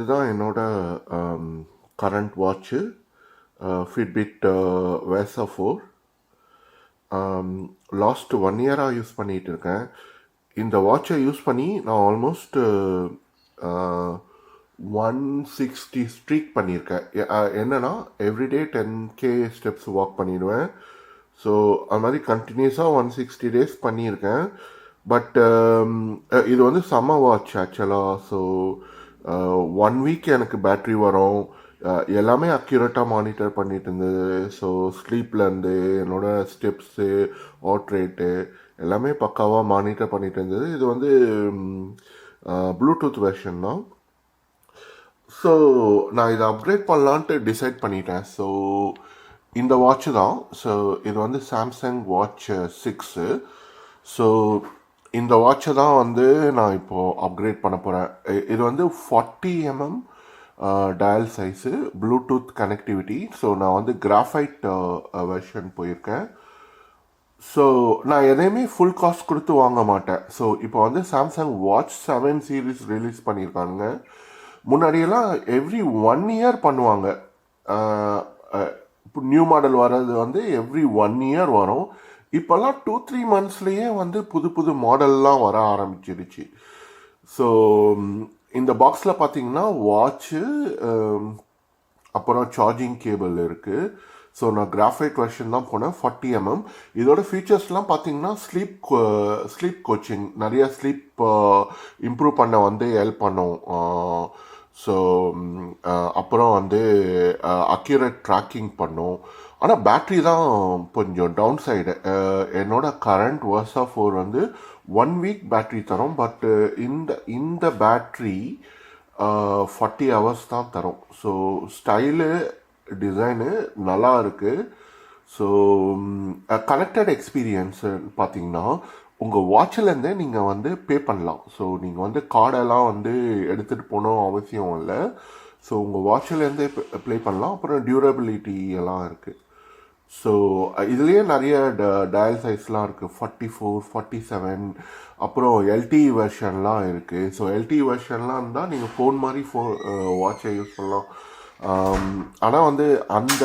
இதுதான் என்னோடய current watch Fitbit Versa four last one இயராக use பண்ணிகிட்டு இருக்கேன். இந்த வாட்சை யூஸ் பண்ணி நான் ஆல்மோஸ்ட் ஒன் சிக்ஸ்டி ஸ்ட்ரீக் பண்ணியிருக்கேன். என்னென்னா everyday ten K steps walk பண்ணிடுவேன். ஸோ அது மாதிரி கண்டினியூஸாக ஒன் சிக்ஸ்டி டேஸ் பண்ணியிருக்கேன். பட் இது வந்து சம்ம வாட்ச் ஆக்சுவலாக ஸோ ஒன் வீக் எனக்கு பேட்ரி வரும். எல்லாமே அக்யூரேட்டாக மானிட்டர் பண்ணிட்டு இருந்தது. ஸோ ஸ்லீப்லேருந்து என்னோடய ஸ்டெப்ஸு ஹார்ட் ரேட்டு எல்லாமே பக்காவாக மானிட்டர் பண்ணிட்டு இருந்தது. இது வந்து ப்ளூடூத் வெர்ஷன் தான். ஸோ நான் இதை அப்கிரேட் பண்ணலான்ட்டு டிசைட் பண்ணிட்டேன். ஸோ இந்த வாட்ச் தான். ஸோ இது வந்து சாம்சங் வாட்ச் சிக்ஸு ஸோ இந்த வாட்சை தான் வந்து நான் இப்போது அப்கிரேட் பண்ண போகிறேன் இது வந்து forty MM dial size Bluetooth connectivity so நான் வந்து கிராஃபைட் வெர்ஷன் போயிருக்கேன். ஸோ நான் எதையுமே ஃபுல் காஸ்ட் கொடுத்து வாங்க மாட்டேன். ஸோ இப்போ வந்து Samsung watch seven series release பண்ணியிருக்காங்க முன்னாடியெல்லாம் எவ்ரி ஒன் இயர் பண்ணுவாங்க. இப்போ நியூ மாடல் வர்றது வந்து எவ்ரி ஒன் இயர் வரும். இப்போல்லாம் டூ த்ரீ மந்த்ஸ்லேயே வந்து புது புது மாடல்லாம் வர ஆரம்பிச்சிருச்சு. ஸோ இந்த பாக்ஸில் பார்த்தீங்கன்னா வாட்ச்சு அப்புறம் சார்ஜிங் கேபிள் இருக்குது ஸோ நான் கிராஃபைட் வெர்ஷன் தான் போனேன் ஃபார்ட்டி எம்எம் இதோட ஃபீச்சர்ஸ்லாம் பார்த்தீங்கன்னா ஸ்லீப் ஸ்லீப் கோச்சிங் நிறைய ஸ்லீப் இம்ப்ரூவ் பண்ண வந்து ஹெல்ப் பண்ணும். ஸோ அப்புறம் வந்து அக்யூரேட் ட்ராக்கிங் பண்ணும். ஆனால் பேட்ரி தான் கொஞ்சம் டவுன் சைடு என்னோடய கரண்ட் வர்ஸா ஃபோர் வந்து ஒன் வீக் பேட்ரி தரும். பட்டு இந்த இந்த பேட்ரி ஃபார்ட்டி ஹவர்ஸ் தான் தரும். ஸோ ஸ்டைலு டிசைனு நல்லா இருக்குது ஸோ கனெக்டட் எக்ஸ்பீரியன்ஸுன்னு பார்த்தீங்கன்னா உங்கள் வாட்சிலேருந்தே நீங்கள் வந்து பே பண்ணலாம். ஸோ நீங்கள் வந்து கார்டெல்லாம் வந்து எடுத்துகிட்டு போகணும் அவசியம் இல்லை. ஸோ உங்கள் வாட்சிலேருந்தே ப்ளே பண்ணலாம். அப்புறம் டியூரபிலிட்டி எல்லாம் இருக்குது ஸோ இதுலேயே நிறைய ட டயல் சைஸ்லாம் இருக்குது ஃபார்ட்டி ஃபோர் ஃபார்ட்டி செவன் அப்புறம் எல்டி வெர்ஷன்லாம் இருக்குது ஸோ எல்டி வெர்ஷன்லாம் இருந்தால் நீங்கள் ஃபோன் மாதிரி ஃபோ வாட்சை யூஸ் பண்ணலாம். ஆனால் வந்து அந்த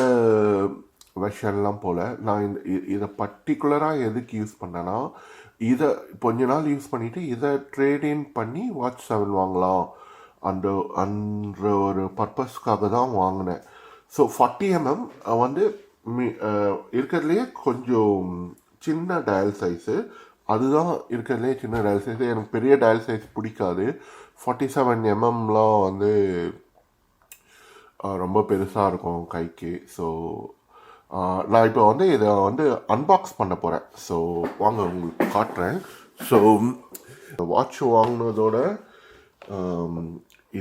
வெர்ஷன்லாம் போல் நான் இந்த இதை பர்டிகுலராக எதுக்கு யூஸ் பண்ணேன்னா இதை கொஞ்ச நாள் யூஸ் பண்ணிவிட்டு இதை ட்ரேடின் பண்ணி வாட்ச் செவன் வாங்கலாம். அந்த அந்த ஒரு பர்பஸ்க்காக தான் வாங்கினேன். ஸோ ஃபார்ட்டி எம்எம் வந்து மி இருக்கிறதுலையே கொஞ்சம் சின்ன டயல் சைஸு அதுதான் இருக்கிறதுலே சின்ன டயல் சைஸ் எனக்கு பெரிய டயல் சைஸ் பிடிக்காது. ஃபார்ட்டி செவன் எம்எம்லாம் வந்து ரொம்ப பெருசாக இருக்கும் கைக்கு. ஸோ நான் இப்போ வந்து இதை வந்து அன்பாக்ஸ் பண்ண போகிறேன் ஸோ வாங்க உங்களுக்கு காட்டுறேன். ஸோ வாட்ச் வாங்கினதோட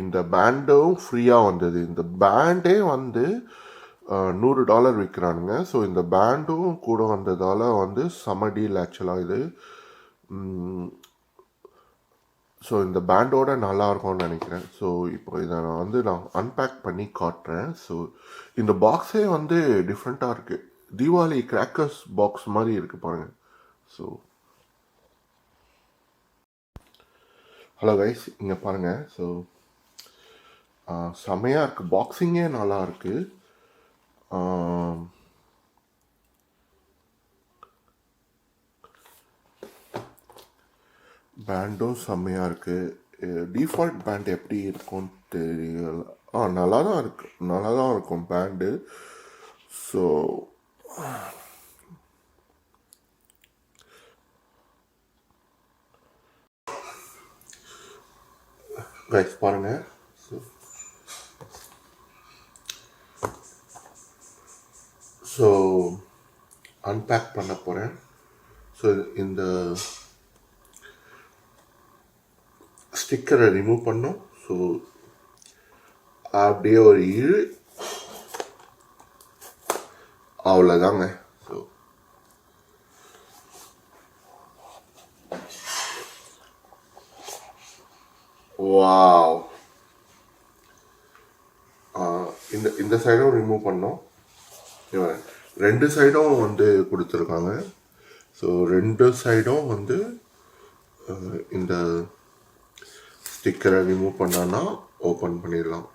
இந்த பேண்டும் ஃப்ரீயாக வந்தது. இந்த பேண்டே வந்து நூறு டாலர் விற்கிறானுங்க ஸோ இந்த பேண்டும் கூட வந்ததால் வந்து செம டீல் ஆக்சுவலாக இது. ஸோ இந்த பேண்டோட நல்லா இருக்கும்னு நினைக்கிறேன். ஸோ இப்போ இதை நான் வந்து நான் அன்பேக் பண்ணி காட்டுறேன். ஸோ இந்த பாக்ஸே வந்து டிஃப்ரெண்ட்டாக இருக்குது தீபாவளி கிராக்கர்ஸ் பாக்ஸ் மாதிரி இருக்குது பாருங்கள் ஸோ ஹலோ கைஸ் இங்கே பாருங்கள் ஸோ செமையாக இருக்குது பாக்ஸிங்கே நல்லா இருக்குது Um, பேண்டும் செம்மையாக இருக்குது டிஃபால்ட் பேண்ட் எப்படி இருக்கும்னு தெரியல. ஆ நல்லா தான் இருக்கு. நல்லா தான் இருக்கும் பேண்டு ஸோ கைஸ் பாருங்கள் ஸோ ஸோ அன்பேக் பண்ண போகிறேன் ஸோ இந்த ஸ்டிக்கரை ரிமூவ் பண்ணோம். ஸோ அப்படியே ஒரு இழு. அவ்வளோதாங்க ஸோ வாவ் இந்த இந்த சைடும் ரிமூவ் பண்ணோம். இவன் ரெண்டு சைடும் வந்து கொடுத்துருக்காங்க. ஸோ ரெண்டு சைடும் வந்து இந்த ஸ்டிக்கரை ரிமூவ் பண்ணான்னா ஓப்பன் பண்ணிடலாம்.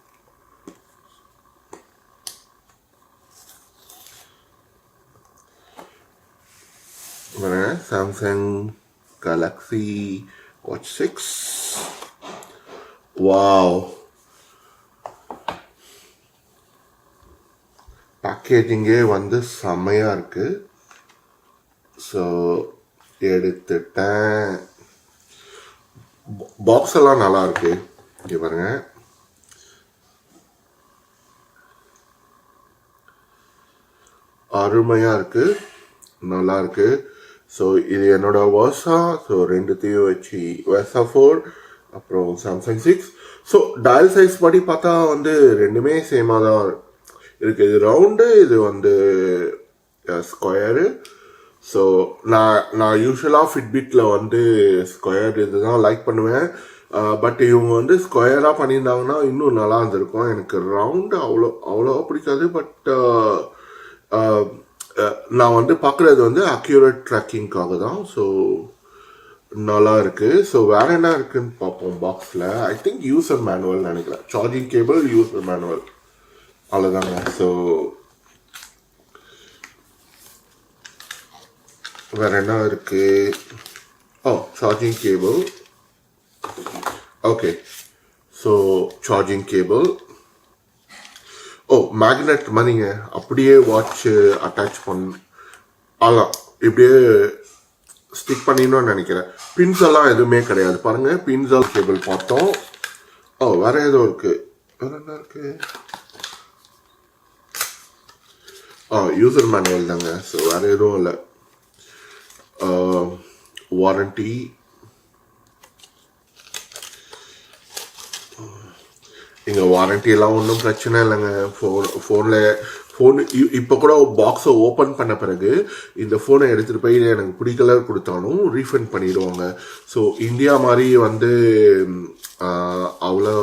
Samsung Galaxy watch six wow பேக்கேஜிங்கே வந்து செம்மையாக இருக்குது ஸோ எடுத்துட்டேன். பாக்ஸ் எல்லாம் நல்லா இருக்கு. பாருங்க. அருமையாக இருக்கு. நல்லா இருக்கு. ஸோ இது என்னோட வர்ஸா ஸோ ரெண்டுத்தையும் வச்சு வர்ஸா ஃபோர் அப்புறம் Samsung six so dial size படி பார்த்தா வந்து ரெண்டுமே சேமாக தான் இருக்கு இது ரவுண்டு இது வந்து uh, ஸ்கொயரு ஸோ நான் நான் யூஸ்வலாக ஃபிட்பிட்டில் வந்து ஸ்கொயர் இதுதான் லைக் பண்ணுவேன். Uh, பட் இவங்க வந்து ஸ்கொயராக பண்ணியிருந்தாங்கன்னா இன்னும் நல்லா இருந்திருக்கும். எனக்கு ரவுண்டு அவ்வளோ அவ்வளோவா பிடிக்காது. பட் uh, நான் வந்து பார்க்குறது வந்து அக்யூரேட் ட்ராக்கிங்காக தான் ஸோ நல்லா இருக்கு. ஸோ வேற என்ன இருக்குன்னு பார்ப்போம் பாக்ஸில் ஐ திங்க் யூசர் மேனுவல் நினைக்கிறேன். சார்ஜிங் கேபிள் யூசர் மேனுவல் அவ்வளோதாங்க ஸோ வேற என்ன இருக்கு ஓ charging cable okay so charging cable oh magnet மாதிரிங்க அப்படியே வாட்சு அட்டாச் பண்ண. அதான் இப்படியே ஸ்டிக் பண்ணிடணும்னு நினைக்கிறேன். பின்ஸ் எல்லாம் எதுவுமே கிடையாது. பாருங்கள் பின்ஸால் கேபிள் பார்த்தோம். ஓ வேற ஏதோ இருக்குது வேற என்ன இருக்குது ஆ யூசர் மேனுவல் தாங்க. ஸோ வேறு எதுவும் இல்லை. வாரண்டி இங்கே வாரண்டியெல்லாம் ஒன்றும் பிரச்சனை இல்லைங்க. ஃபோன் ஃபோனில் ஃபோன் இப்போ கூட பாக்ஸை ஓப்பன் பண்ண பிறகு இந்த ஃபோனை எடுத்துகிட்டு போய் எனக்கு பிடிக்கல கொடுத்தாலும் ரீஃபண்ட் பண்ணிடுவாங்க. ஸோ இந்தியா மாதிரி வந்து அவ்வளோ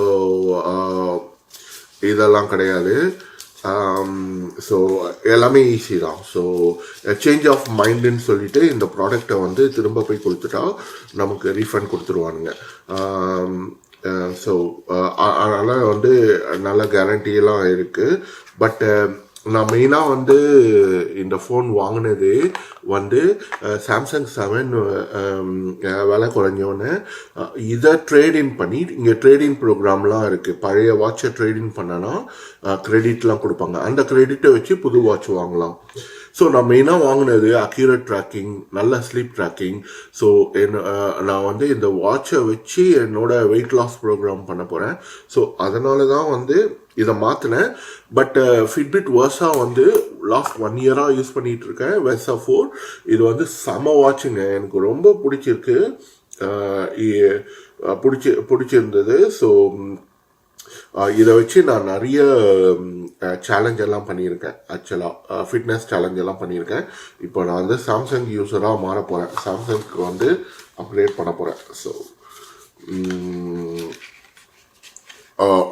இதெல்லாம் கிடையாது. Um, ஸோ எல்லாமே ஈஸி தான். ஸோ சேஞ்ச் ஆஃப் மைண்டுன்னு சொல்லிட்டு இந்த ப்ராடக்டை வந்து திரும்ப போய் கொடுத்துட்டா நமக்கு ரீஃபண்ட் கொடுத்துருவானுங்க. Um, uh, ஸோ uh, அதனால் வந்து நல்ல கேரண்டியெல்லாம் இருக்குது பட்டு நான் மெயினாக வந்து இந்த ஃபோன் வாங்கினது வந்து சாம்சங் செவன் விலை குறைஞ்சோன்னு இதை ட்ரேடின் பண்ணி இங்கே ட்ரேடின் ப்ரோக்ராம்லாம் இருக்குது பழைய வாட்சை ட்ரேடின் பண்ணனா க்ரெடிட்லாம் கொடுப்பாங்க. அந்த க்ரெடிட்டை வச்சு புது வாட்ச் வாங்கலாம். ஸோ நான் மெயினாக வாங்கினது அக்யூரேட் ட்ராக்கிங் நல்ல ஸ்லீப் ட்ராக்கிங் ஸோ என்ன நான் வந்து இந்த வாட்சை வச்சு என்னோட வெயிட் லாஸ் ப்ரோக்ராம் பண்ண போகிறேன் ஸோ அதனால தான் வந்து இதை மாற்றினேன் பட் ஃபிட்பிட் வர்ஸா வந்து லாஸ்ட் ஒன் இயராக யூஸ் பண்ணிகிட்டு இருக்கேன் வெர்ஸா ஃபோர் இது வந்து செம வாட்சுங்க எனக்கு ரொம்ப பிடிச்சிருக்கு. பிடிச்சி பிடிச்சிருந்தது. ஸோ இதை வச்சு நான் நிறைய சேலஞ்ச் எல்லாம் பண்ணியிருக்கேன். ஆக்சுவலாக ஃபிட்னஸ் சேலஞ்ச் எல்லாம் பண்ணியிருக்கேன். இப்போ நான் வந்து சாம்சங் யூஸராக மாற போகிறேன் சாம்சங்க்கு வந்து அப்கிரேட் பண்ண போகிறேன் ஸோ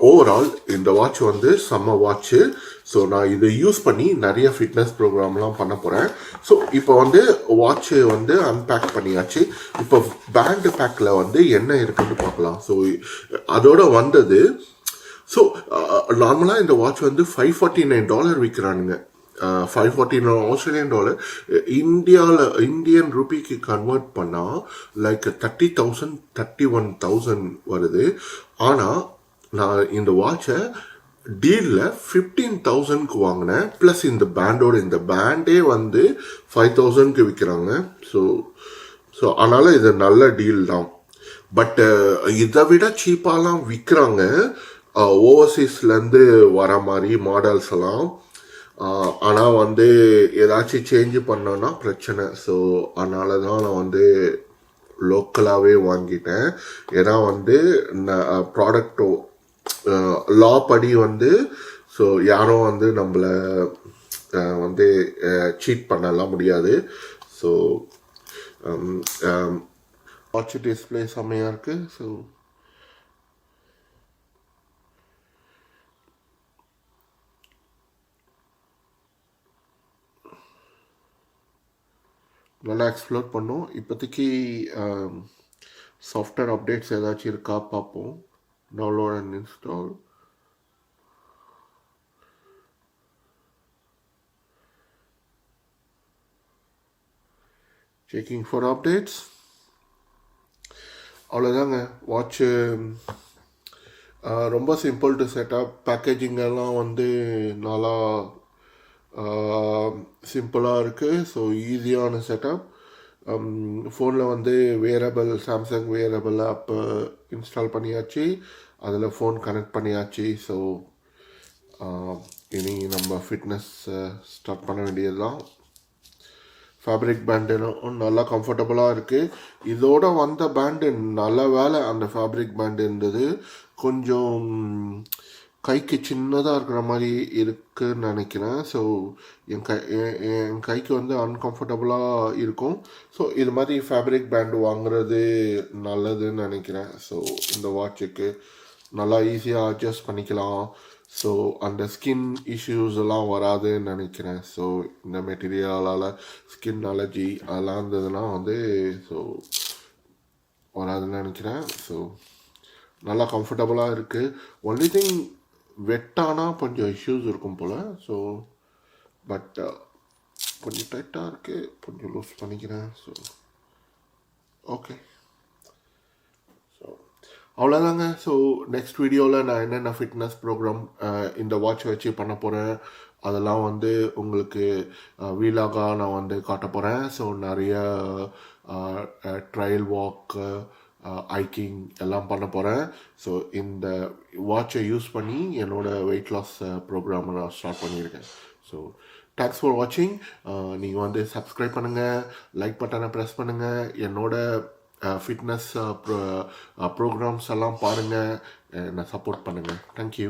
ஓவரால் இந்த வாட்ச் வந்து செம்ம வாட்ச்சு ஸோ நான் இதை யூஸ் பண்ணி நிறைய ஃபிட்னஸ் ப்ரோக்ராம்லாம் பண்ண போகிறேன் ஸோ இப்போ வந்து வாட்ச்சு வந்து அன்பேக் பண்ணியாச்சு. இப்போ பேண்ட் பேக்கில் வந்து என்ன இருக்குன்னு பார்க்கலாம். ஸோ அதோட வந்தது ஸோ நார்மலாக uh, இந்த வாட்ச் வந்து five forty nine dollar விற்கிறானுங்க five forty nine Australian dollar இந்தியாவில் இந்தியன் ருபிக்கு கன்வெர்ட் பண்ணால் like thirty thousand thirty one thousand வருது. ஆனால் நான் இந்த வாட்சை டீலில் ஃபிஃப்டீன் தௌசண்ட்க்கு வாங்கினேன். ப்ளஸ் இந்த பேண்டோட இந்த பேண்டே வந்து ஃபைவ் தௌசண்ட்க்கு விற்கிறாங்க ஸோ ஸோ அதனால் இது நல்ல டீல் தான். பட் uh, இதை விட சீப்பாலாம் விற்கிறாங்க ஓவர்சீஸ்லேருந்து வர மாதிரி மாடல்ஸ் எல்லாம் ஆனால் வந்து ஏதாச்சும் சேஞ்ச் பண்ணோன்னா பிரச்சனை. ஸோ அதனால தான் நான் வந்து லோக்கலாகவே வாங்கிட்டேன். ஏன்னா வந்து ப்ராடக்டோ லா படி வந்து ஸோ யாரும் வந்து நம்மளை வந்து சீட் பண்ணலாம் முடியாது. ஸோ வாட்ச் டிஸ்பிளே செம்மையாக இருக்குது ஸோ நல்லா எக்ஸ்ப்ளோர் பண்ணோம். இப்போதைக்கு சாஃப்ட்வேர் அப்டேட்ஸ் ஏதாச்சும் இருக்கா பார்ப்போம். Download and install checking for updates அவ்வளோதாங்க வாட்சு ரொம்ப சிம்பிள் டு செட்டப் பேக்கேஜிங்கெல்லாம் வந்து நல்லா சிம்பிளாக இருக்குது ஸோ ஈஸியான செட்டப் ஃபோனில் வந்து wearable Samsung wearable app install பண்ணியாச்சு. அதில் ஃபோன் கனெக்ட் பண்ணியாச்சு. ஸோ இனி நம்ம ஃபிட்னஸ் ஸ்டார்ட் பண்ண வேண்டியது தான் ஃபேப்ரிக் பேண்டு நல்லா கம்ஃபர்டபுளாக இருக்குது இதோட வந்த பேண்டு நல்ல வேலை அந்த ஃபேப்ரிக் பேண்டு இருந்தது. கொஞ்சம் கைக்கு சின்னதாக இருக்கிற மாதிரி இருக்குன்னு நினைக்கிறேன். ஸோ என் கை என் கைக்கு வந்து அன்கம்ஃபர்டபுளாக இருக்கும். ஸோ இது மாதிரி ஃபேப்ரிக் பேண்டு வாங்குறது நல்லதுன்னு நினைக்கிறேன். ஸோ இந்த வாட்சுக்கு நல்லா ஈஸியாக அட்ஜஸ்ட் பண்ணிக்கலாம். ஸோ அந்த ஸ்கின் இஷ்யூஸ் எல்லாம் வராதுன்னு நினைக்கிறேன். ஸோ இந்த மெட்டீரியலால் ஸ்கின் அலர்ஜி அதெல்லாம் இருந்ததுன்னா வந்து ஸோ வராதுன்னு நினைக்கிறேன். ஸோ நல்லா கம்ஃபர்டபுளாக இருக்குது ஒன்லி திங் வெட்டானா கொஞ்சம் இஷ்யூஸ் இருக்கும் போல் ஸோ பட் கொஞ்சம் டைட்டாக இருக்குது கொஞ்சம் லூஸ் பண்ணிக்கிறேன் ஸோ ஓகே ஸோ அவ்வளோதாங்க ஸோ நெக்ஸ்ட் வீடியோவில் நான் என்னென்ன ஃபிட்னஸ் ப்ரோக்ராம் uh, இந்த வாட்ச் வச்சு பண்ண போகிறேன் அதெல்லாம் வந்து உங்களுக்கு uh, வீலாக நான் வந்து காட்ட போகிறேன் ஸோ நிறைய uh, trial walk Uh, hiking எல்லாம் பண்ண போகிறேன் ஸோ இந்த வாட்சை யூஸ் பண்ணி என்னோடய வெயிட் லாஸ் ப்ரோக்ராமை நான் ஸ்டார்ட் பண்ணியிருக்கேன். ஸோ தேங்க்ஸ் ஃபார் வாட்சிங் நீங்கள் வந்து சப்ஸ்கிரைப் பண்ணுங்கள் லைக் பட்டனை ப்ரெஸ் பண்ணுங்கள் என்னோட ஃபிட்னஸ் ப்ரோ ப்ரோக்ராம்ஸ் எல்லாம் பாருங்கள் என்னை சப்போர்ட் பண்ணுங்கள் தேங்க்யூ